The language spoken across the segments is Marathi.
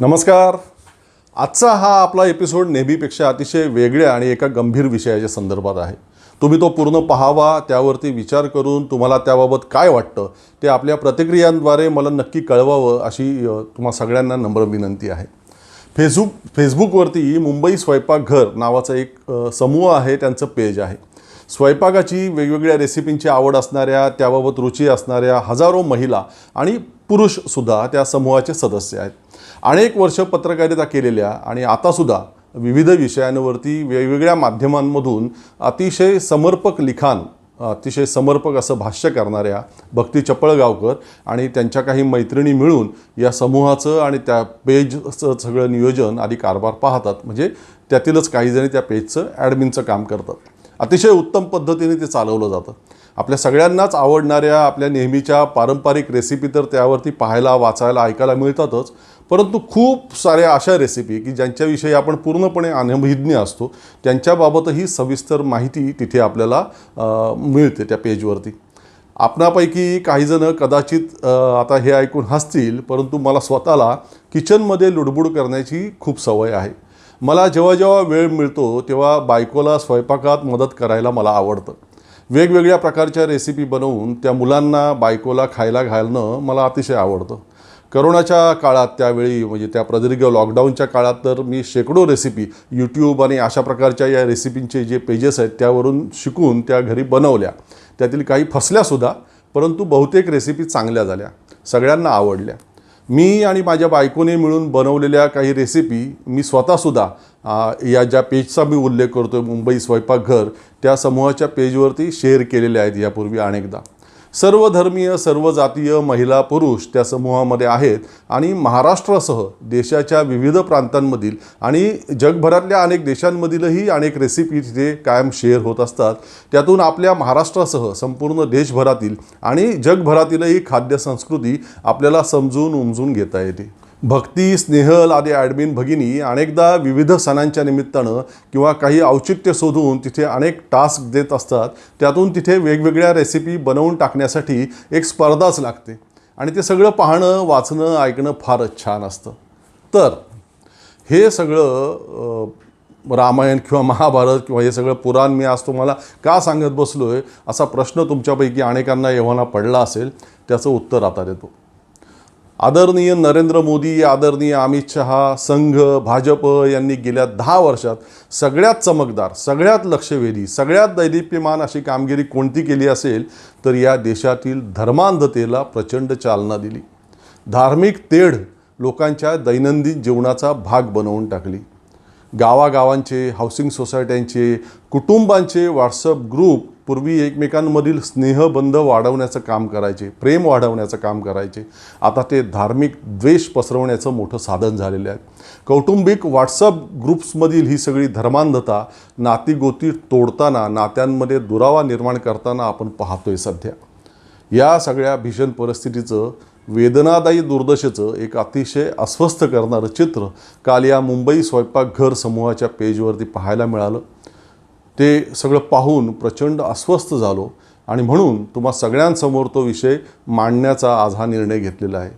नमस्कार. आजचा हा आपला एपिसोड नेहमीपेक्षा अतिशय वेगळ्या आणि एका गंभीर विषयाच्या संदर्भात आहे. तुम्ही तो पूर्ण पाहावा त्यावरती विचार करून तुम्हाला त्याबाबत काय वाटतं ते आपल्या प्रतिक्रियांद्वारे मला नक्की कळवावं अशी तुम्हा सगळ्यांना नम्र विनंती आहे. फेसबुक फेसबुकवरती मुंबई स्वयंपाकघर नावाचा एक समूह आहे त्यांचं पेज आहे. स्वयंपाकाची वेगवेगळ्या रेसिपींची आवड असणाऱ्या त्याबाबत रुची असणाऱ्या हजारो महिला आणि पुरुषसुद्धा त्या समूहाचे सदस्य आहेत. अनेक वर्ष पत्रकारिता केलेल्या आणि आतासुद्धा विविध विषयांवरती वेगवेगळ्या माध्यमांमधून अतिशय समर्पक लिखाण अतिशय समर्पक असं भाष्य करणाऱ्या भक्ती चपळगावकर आणि त्यांच्या काही मैत्रिणी मिळून या समूहाचं आणि त्या पेजचं सगळं नियोजन आधी कारभार पाहतात. म्हणजे त्यातीलच काही जणी त्या पेजचं ॲडमिनचं काम करतात. अतिशय उत्तम पद्धतीने ते चालवलं जातं. आपल्या सगळ्यांनाच आवडणाऱ्या आपल्या नेहमीच्या पारंपरिक रेसिपी तर त्यावरती पाहायला वाचायला ऐकायला मिळतातच. परंतु खूप साऱ्या अशा रेसिपी की ज्यांच्याविषयी आपण पूर्णपणे अनभिज्ञ असतो त्यांच्याबाबतही सविस्तर माहिती तिथे आपल्याला मिळते त्या पेजवरती आपणापैकी काहीजणं कदाचित आता हे ऐकून हसतील परंतु मला स्वतःला किचनमध्ये लुडबुड करण्याची खूप सवय आहे. मला जेव्हा जेव्हा वेळ मिळतो तेव्हा बायकोला स्वयंपाकात मदत करायला मला आवडतं. वेगवेगळ्या प्रकारच्या रेसिपी बनवून त्या मुलांना बायकोला खायला घालणं मला अतिशय आवडतं. करोनाच्या काळात त्यावेळी म्हणजे त्या प्रदीर्घ लॉकडाऊनच्या काळात तर मी शेकडो रेसिपी यूट्यूब आणि अशा प्रकारच्या या रेसिपींचे जे पेजेस आहेत त्यावरून शिकून त्या घरी बनवल्या. त्यातील काही फसल्यासुद्धा परंतु बहुतेक रेसिपी चांगल्या झाल्या. सगळ्यांना आवडल्या. मी आणि माझ्या बायकोने मिळून बनवलेल्या काही रेसिपी मी स्वतःसुद्धा या ज्या पेजचा मी उल्लेख करतो आहे मुंबई स्वयंपाकघर त्या समूहाच्या पेजवरती शेअर केलेल्या आहेत यापूर्वी अनेकदा. सर्व धर्मीय सर्व जातीय महिला पुरुष त्या समूहामध्ये आहेत आणि महाराष्ट्रासह देशाच्या विविध प्रांतांमधील आणि जगभरातल्या अनेक देशांमधीलही अनेक रेसिपी तिथे कायम शेअर होत असतात. त्यातून आपल्या महाराष्ट्रासह संपूर्ण देशभरातील आणि जगभरातीलही खाद्य संस्कृती आपल्याला समजून उमजून घेता येते. भक्ती स्नेहल आदी ॲडमिन भगिनी अनेकदा विविध सणांच्या निमित्तानं किंवा काही औचित्य शोधून तिथे अनेक टास्क देत असतात. त्यातून तिथे वेगवेगळ्या रेसिपी बनवून टाकण्यासाठी एक स्पर्धाच लागते. आणि ते सगळं पाहणं वाचणं ऐकणं फारच छान असतं. तर हे सगळं रामायण किंवा महाभारत किंवा हे सगळं पुराण मी आज तुम्हाला का सांगत बसलो आहे असा प्रश्न तुमच्यापैकी अनेकांना एव्हाना पडला असेल त्याचं उत्तर आता देतो. आदरणीय नरेंद्र मोदी आदरणीय अमित शहा संघ भाजप यांनी गेल्या दहा वर्षात सगळ्यात चमकदार सगळ्यात लक्षवेधी सगळ्यात दैदिप्यमान अशी कामगिरी कोणती केली असेल तर या देशातील धर्मांधतेला प्रचंड चालना दिली. धार्मिक तेढ लोकांच्या दैनंदिन जीवनाचा भाग बनवून टाकली. गावागावांचे हाऊसिंग सोसायट्यांचे कुटुंबांचे व्हॉट्सअप ग्रुप पूर्वी एकमेकांमधील स्नेहबंध वाढवण्याचं काम करायचे प्रेम वाढवण्याचं काम करायचे. आता ते धार्मिक द्वेष पसरवण्याचं मोठं साधन झालेलं आहे. कौटुंबिक व्हॉट्सअप ग्रुप्समधील ही सगळी धर्मांधता नातीगोती तोडताना नात्यांमध्ये दुरावा निर्माण करताना आपण पाहतोय सध्या. या सगळ्या भीषण परिस्थितीचं वेदनादायी दुर्दशेचं एक अतिशय अस्वस्थ करणारं चित्र काल या मुंबई स्वयंपाकघर समूहाच्या पेजवरती पाहायला मिळालं. ते सगळं पाहून प्रचंड अस्वस्थ झालो आणि म्हणून तुम्हा सगळ्यांसमोर तो विषय मांडण्याचा आज हा निर्णय घेतलेला आहे.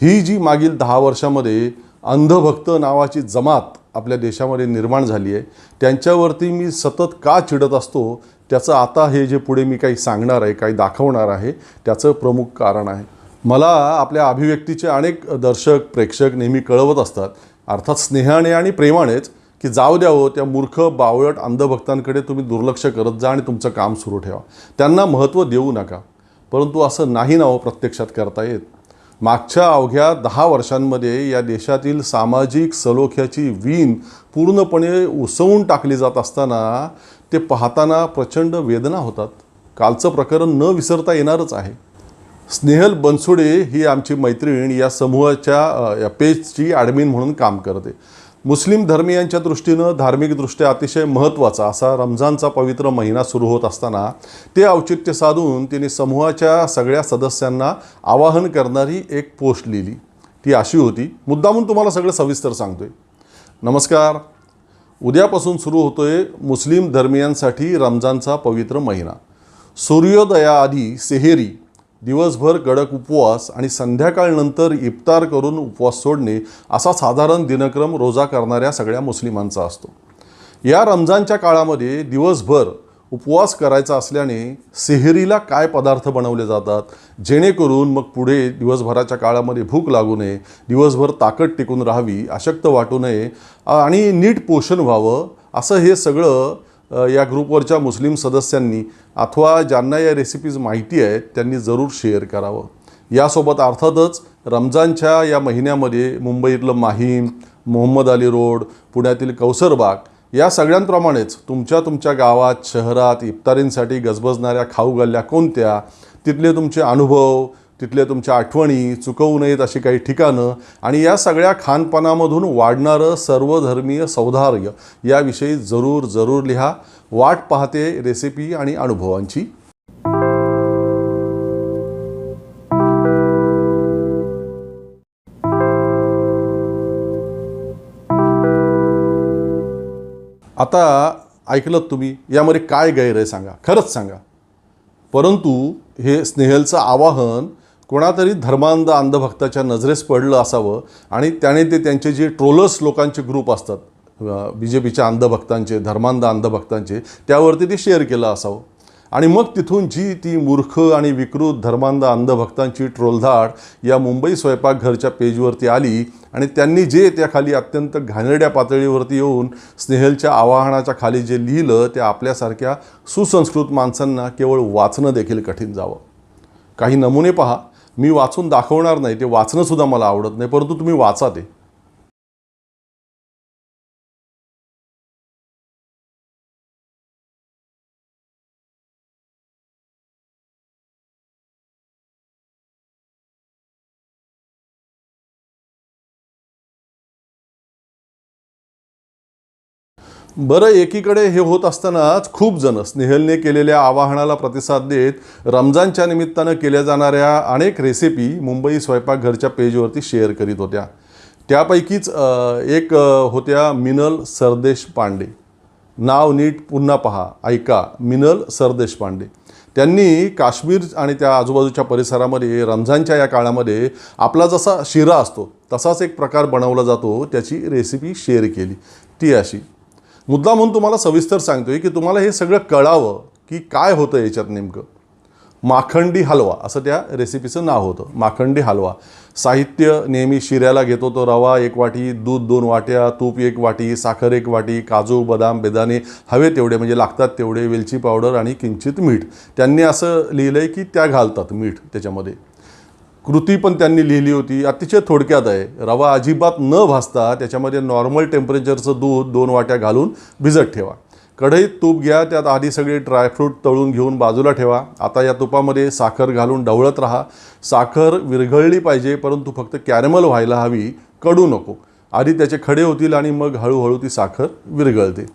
ही जी मागील दहा वर्षामध्ये अंधभक्त नावाची जमात आपल्या देशामध्ये निर्माण झाली आहे त्यांच्यावरती मी सतत का चिडत असतो त्याचं आता हे जे पुढे मी काही सांगणार आहे काही दाखवणार आहे त्याचं प्रमुख कारण आहे. मला आपल्या अभिव्यक्तीचे अनेक दर्शक प्रेक्षक नेहमी कळवत असतात. अर्थात स्नेहाने आणि प्रेमानेच की जाऊ द्यावं हो, त्या मूर्ख बावळट अंधभक्तांकडे तुम्ही दुर्लक्ष करत जा आणि तुमचं काम सुरू ठेवा. त्यांना महत्त्व देऊ नका. परंतु असं नाही नावं हो प्रत्यक्षात करता येत. मागच्या अवघ्या दहा वर्षांमध्ये या देशातील सामाजिक सलोख्याची वीण पूर्णपणे उसवून टाकली जात असताना ते पाहताना प्रचंड वेदना होतात. कालचं प्रकरण न विसरता येणारच आहे. स्नेहल बनसुडे ही आमची मैत्रीण या समूहाच्या या पेजची ॲडमिन म्हणून काम करते. मुस्लिम धर्मियांच्या दृष्टीनं धार्मिकदृष्ट्या अतिशय महत्त्वाचा असा रमजानचा पवित्र महिना सुरू होत असताना ते औचित्य साधून तिने समूहाच्या सगळ्या सदस्यांना आवाहन करणारी एक पोस्ट लिहिली. ती अशी होती मुद्दामून तुम्हाला सगळं सविस्तर सांगतोय. नमस्कार. उद्यापासून सुरू होतोय मुस्लिम धर्मियांसाठी रमजानचा पवित्र महिना. सूर्योदयाआधी सेहेरी दिवसभर कडक उपवास आणि संध्याकाळनंतर इफ्तार करून उपवास सोडणे असा साधारण दिनक्रम रोजा करणाऱ्या सगळ्या मुस्लिमांचा असतो. या रमजानच्या काळामध्ये दिवसभर उपवास करायचा असल्याने सेहरीला काय पदार्थ बनवले जातात जेणेकरून मग पुढे दिवसभराच्या काळामध्ये भूक लागू नये दिवसभर ताकद टिकून राहावी अशक्त वाटू नये आणि नीट पोषण व्हावं असं हे सगळं या ग्रुपवरच्या मुस्लिम सदस्यांनी अथवा ज्यांना या रेसिपीज माहिती आहेत त्यांनी जरूर शेअर करावं. यासोबत अर्थातच रमजानच्या या महिन्यामध्ये मुंबईतलं माहीम मोहम्मद अली रोड पुण्यातील कौसरबाग या सगळ्यांप्रमाणेच तुमच्या तुमच्या गावात शहरात इफ्तारींसाठी गजबजणाऱ्या खाऊ गल्ल्या कोणत्या? तिथले तुमचे अनुभव तिथल्या तुमच्या आठवणी चुकवू नयेत अशी काही ठिकाणं. आणि या सगळ्या खानपानामधून वाढणारं सर्वधर्मीय सौधार्य याविषयी जरूर जरूर लिहा. वाट पाहते रेसिपी आणि अनुभवांची. आता ऐकलं तुम्ही यामध्ये काय गैर आहे सांगा. खरंच सांगा. परंतु हे स्नेहलचं आवाहन कोणातरी धर्मांध अंधभक्ताच्या नजरेस पडलं असावं आणि त्याने ते त्यांचे जे ट्रोलर्स लोकांचे ग्रुप असतात बी जे पीच्या अंधभक्तांचे धर्मांध अंधभक्तांचे त्यावरती ते शेअर केलं असावं. आणि मग तिथून जी ती मूर्ख आणि विकृत धर्मांध अंधभक्तांची ट्रोलधाड या मुंबई स्वयंपाकघरच्या पेजवरती आली आणि त्यांनी जे त्याखाली अत्यंत घाणेरड्या पातळीवरती येऊन स्नेहलच्या आवाहनाच्या खाली जे लिहिलं ते आपल्यासारख्या सुसंस्कृत माणसांना केवळ वाचणं देखील कठीण जावं. काही नमुने पहा. मी वाचून दाखवणार नाही ते वाचणंसुद्धा मला आवडत नाही परंतु तुम्ही वाचा ते. बरं एकीकडे हे होत असतानाच खूप जण स्नेहलने केलेल्या आवाहनाला प्रतिसाद देत रमजानच्या निमित्तानं केल्या जाणाऱ्या अनेक रेसिपी मुंबई स्वयंपाकघरच्या पेजवरती शेअर करीत होत्या. त्यापैकीच एक होत्या मिनल सरदेश पांडे. नाव नीट पुन्हा पहा ऐका मिनल सरदेश पांडे. त्यांनी काश्मीर आणि त्या आजूबाजूच्या परिसरामध्ये रमजानच्या या काळामध्ये आपला जसा शिरा असतो तसाच एक प्रकार बनवला जातो त्याची रेसिपी शेअर केली. ती अशी. मुद्दा म्हणून तुम्हाला सविस्तर सांगतोय की तुम्हाला हे सगळं कळावं की काय होतं याच्यात नेमकं. माखंडी हलवा असं त्या रेसिपीचं नाव होतं. माखंडी हलवा. साहित्य नेहमी शिऱ्याला घेतो तो रवा एक वाटी दूध दोन वाट्या तूप एक वाटी साखर एक वाटी काजू बदाम बेदाणे हवे तेवढे म्हणजे लागतात तेवढे वेलची पावडर आणि किंचित मीठ. त्यांनी असं लिहिलं आहे की त्या घालतात मीठ त्याच्यामध्ये. कृती पण त्यांनी लिहिली होती. अतिशय थोडक्यात आहे. रवा अजिबात न भाजता त्याच्यामध्ये नॉर्मल टेम्परेचरचं दूध दोन वाट्या घालून भिजत ठेवा. कढईत तूप घ्या त्यात आधी सगळे ड्रायफ्रूट तळून घेऊन बाजूला ठेवा. आता या तुपामध्ये साखर घालून ढवळत राहा. साखर विरघळली पाहिजे परंतु फक्त कॅरमल व्हायला हवी. कडू नको. आधी त्याचे खडे होतील आणि मग हळूहळू ती साखर विरघळते.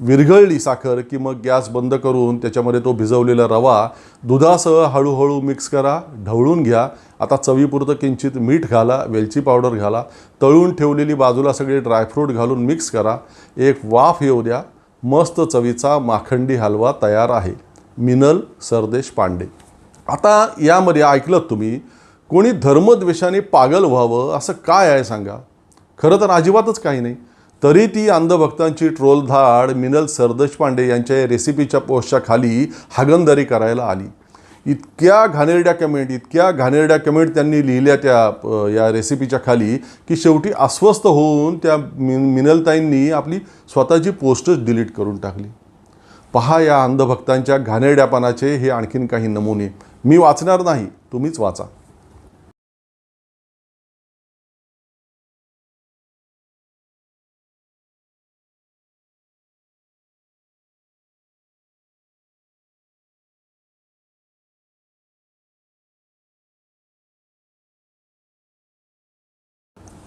विरघळली साखर की मग गॅस बंद करून त्याच्यामध्ये तो भिजवलेला रवा दुधासह हळूहळू मिक्स करा ढवळून घ्या. आता चवीपुरतं किंचित मीठ घाला वेलची पावडर घाला तळून ठेवलेली बाजूला सगळे ड्रायफ्रूट घालून मिक्स करा. एक वाफ येऊ द्या. मस्त चवीचा माखंडी हलवा तयार आहे. मिनल सरदेश पांडे. आता यामध्ये ऐकलं तुम्ही कोणी धर्मद्वेषाने पागल व्हावं असं काय आहे सांगा? खरं तर अजिबातच काही नाही. तरी ती अंधभक्तांची ट्रोलधाड मिनल सरदेशपांडे यांच्या रेसिपीच्या पोस्टच्या खाली हागंदारी करायला आली. इतक्या घाणेरड्या कमेंट इतक्या घाणेरड्या कमेंट त्यांनी लिहिल्या त्या या रेसिपीच्या खाली की शेवटी अस्वस्थ होऊन त्या मिन मिनलताईंनी आपली स्वतःची पोस्टच डिलीट करून टाकली. पहा या अंधभक्तांच्या घाणेरड्यापणाचे हे आणखीन काही नमुने. मी वाचणार नाही तुम्हीच वाचा.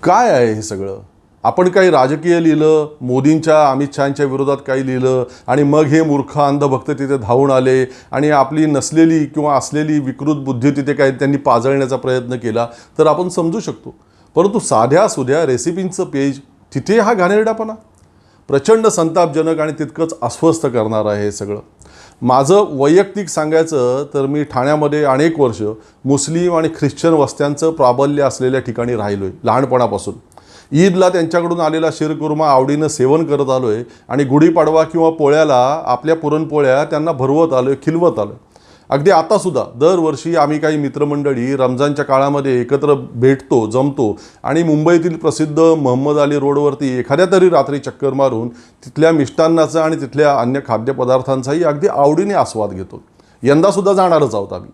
काय आहे हे सगळं? आपण काही राजकीय लिहिलं मोदींच्या अमित शहाच्या विरोधात काही लिहिलं आणि मग हे मूर्ख अंधभक्त तिथे धावून आले आणि आपली नसलेली किंवा असलेली विकृत बुद्धी तिथे काही त्यांनी पाजळण्याचा प्रयत्न केला तर आपण समजू शकतो. परंतु साध्या सुध्या रेसिपींचं पेज तिथे हा घाणेरडापणा प्रचंड संतापजनक आणि तितकंच अस्वस्थ करणारं आहे हे सगळं. माझं वैयक्तिक सांगायचं तर मी ठाण्यामध्ये अनेक वर्ष मुस्लिम आणि ख्रिश्चन वस्त्यांचं प्राबल्य असलेल्या ठिकाणी राहिलो आहे लहानपणापासून. ईदला त्यांच्याकडून आलेला शिरकुर्मा आवडीनं सेवन करत आलो आहे आणि गुढीपाडवा किंवा पोळ्याला आपल्या पुरणपोळ्या त्यांना भरवत आलो आहे खिलवत आलो आहे अगदी आतासुद्धा दरवर्षी आम्ही काही मित्रमंडळी रमजानच्या काळामध्ये एकत्र भेटतो जमतो आणि मुंबईतील प्रसिद्ध मोहम्मद अली रोडवरती एखाद्या तरी रात्री चक्कर मारून तिथल्या मिष्टान्नाचा आणि तिथल्या अन्य खाद्यपदार्थांचाही अगदी आवडीने आस्वाद घेतो. यंदासुद्धा जाणारच आहोत आम्ही.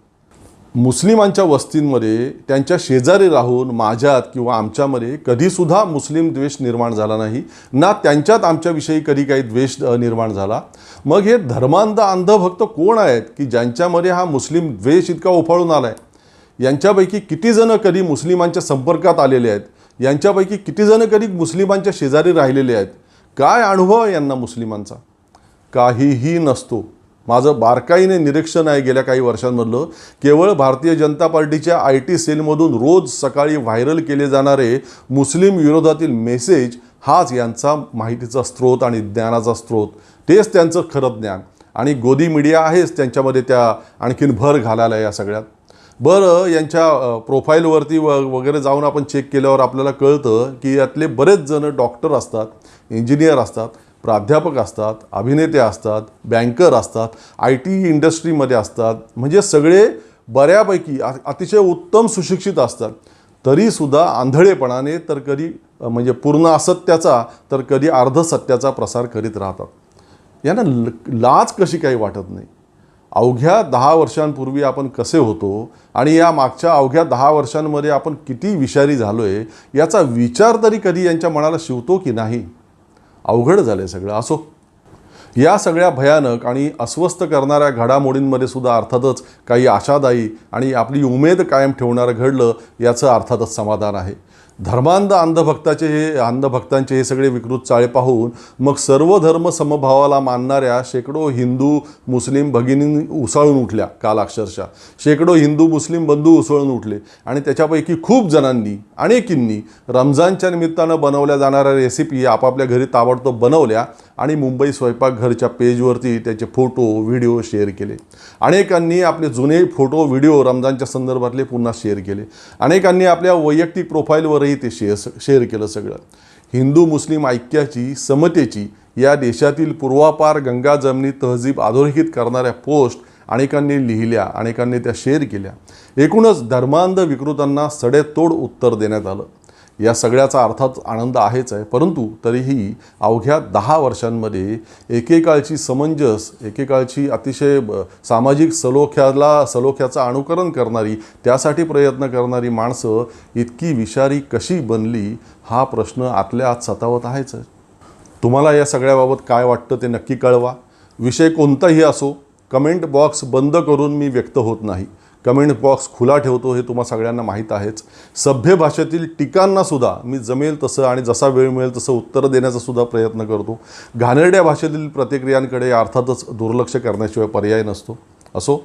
मुस्लिमांच्या वस्तींमध्ये त्यांच्या शेजारी राहून माझ्यात किंवा आमच्यामध्ये कधीसुद्धा मुस्लिम द्वेष निर्माण झाला नाही. ना त्यांच्यात आमच्याविषयी कधी काही द्वेष निर्माण झाला. मग हे धर्मांध अंधभक्त कोण आहेत की ज्यांच्यामध्ये हा मुस्लिम द्वेष इतका उफाळून आला आहे यांच्यापैकी कितीजणं कधी मुस्लिमांच्या संपर्कात आलेले आहेत? यांच्यापैकी कितीजणं कधी मुस्लिमांच्या शेजारी राहिलेले आहेत? काय अनुभव आहे यांना मुस्लिमांचा? काहीही नसतो. माझं बारकाईने निरीक्षण आहे गेल्या काही वर्षांमधलं. केवळ भारतीय जनता पार्टीच्या आय टी सेलमधून रोज सकाळी व्हायरल केले जाणारे मुस्लिम विरोधातील मेसेज हाच यांचा माहितीचा स्रोत आणि ज्ञानाचा स्रोत. तेच त्यांचं खरं ज्ञान. आणि गोदी मीडिया आहेच त्यांच्यामध्ये त्या आणखीन भर घालायला या सगळ्यात. बरं यांच्या प्रोफाईलवरती व वगैरे जाऊन आपण चेक केल्यावर आपल्याला कळतं की यातले बरेच जण डॉक्टर असतात इंजिनियर असतात. प्राध्यापक असतात अभिनेते असतात बँकर असतात आय टी इंडस्ट्रीमध्ये असतात. म्हणजे सगळे बऱ्यापैकी अतिशय उत्तम सुशिक्षित असतात. तरीसुद्धा आंधळेपणाने तर कधी म्हणजे पूर्ण असत्याचा तर कधी अर्धसत्याचा प्रसार करीत राहतात. यांना ल- लाज कशी काही वाटत नाही? अवघ्या दहा वर्षांपूर्वी आपण कसे होतो आणि या मागच्या अवघ्या दहा वर्षांमध्ये आपण किती विषारी झालो आहे याचा विचार तरी कधी यांच्या मनाला शिवतो की नाही? अवघड झालं आहे सगळं. असो. या सगळ्या भयानक आणि अस्वस्थ करणाऱ्या घडामोडींमध्ये सुद्धा अर्थातच काही आशादायी आणि आपली उमेद कायम ठेवणारं घडलं याचं अर्थातच समाधान आहे. धर्मांध अंधभक्ताचे हे अंधभक्तांचे हे सगळे विकृत चाळे पाहून मग सर्व धर्म समभावाला मानणाऱ्या शेकडो हिंदू मुस्लिम भगिनी उसळून उठल्या काल अक्षरशः. शेकडो हिंदू मुस्लिम बंधू उसळून उठले आणि त्याच्यापैकी खूप जणांनी अनेकींनी रमजानच्या निमित्तानं बनवल्या जाणाऱ्या रेसिपी आपापल्या घरी ताबडतोब बनवल्या आणि मुंबई स्वयंपाकघरच्या पेजवरती त्याचे फोटो व्हिडिओ शेअर केले. अनेकांनी आपले जुने फोटो व्हिडिओ रमजानच्या संदर्भातले पुन्हा शेअर केले. अनेकांनी आपल्या वैयक्तिक प्रोफाईलवर प्रोफाईलवरही ते शेअर शेअर केलं सगळं. हिंदू मुस्लिम ऐक्याची समतेची या देशातील पूर्वापार गंगा जमनी तहजीब अधोरेखित करणाऱ्या पोस्ट अनेकांनी लिहिल्या अनेकांनी त्या शेअर केल्या. एकूणच धर्मांध विकृतांना सडेतोड उत्तर देण्यात आलं. या सगळ्याचा अर्थात आनंद आहेच आहे. परंतु तरीही अवघ्या दहा वर्षांमध्ये एकेकाळची समंजस एकेकाळची अतिशय ब- सामाजिक सलोख्याला सलोख्याचं अनुकरण करणारी त्यासाठी प्रयत्न करणारी माणसं इतकी विषारी कशी बनली हा प्रश्न आतल्या आत सतावत आहेच आहे. तुम्हाला या सगळ्याबाबत काय वाटतं ते नक्की कळवा. विषय कोणताही असो कमेंट बॉक्स बंद करून मी व्यक्त होत नाही. कमेंट बॉक्स खुला ठेवतो हे तुम्हा सगळ्यांना माहीत आहेच. सभ्य भाषेतील टीकांनासुद्धा मी जमेल तसं आणि जसा वेळ मिळेल तसं उत्तर देण्याचा सुद्धा प्रयत्न करतो. घाणेरड्या भाषेतील प्रतिक्रियांकडे अर्थातच दुर्लक्ष करण्याशिवाय पर्याय नसतो. असो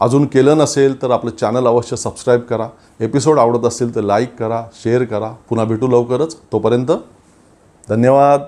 अजून केलं नसेल तर आपलं चॅनल अवश्य सबस्क्राईब करा. एपिसोड आवडत असेल तर लाईक करा शेअर करा. पुन्हा भेटू लवकरच. तोपर्यंत धन्यवाद.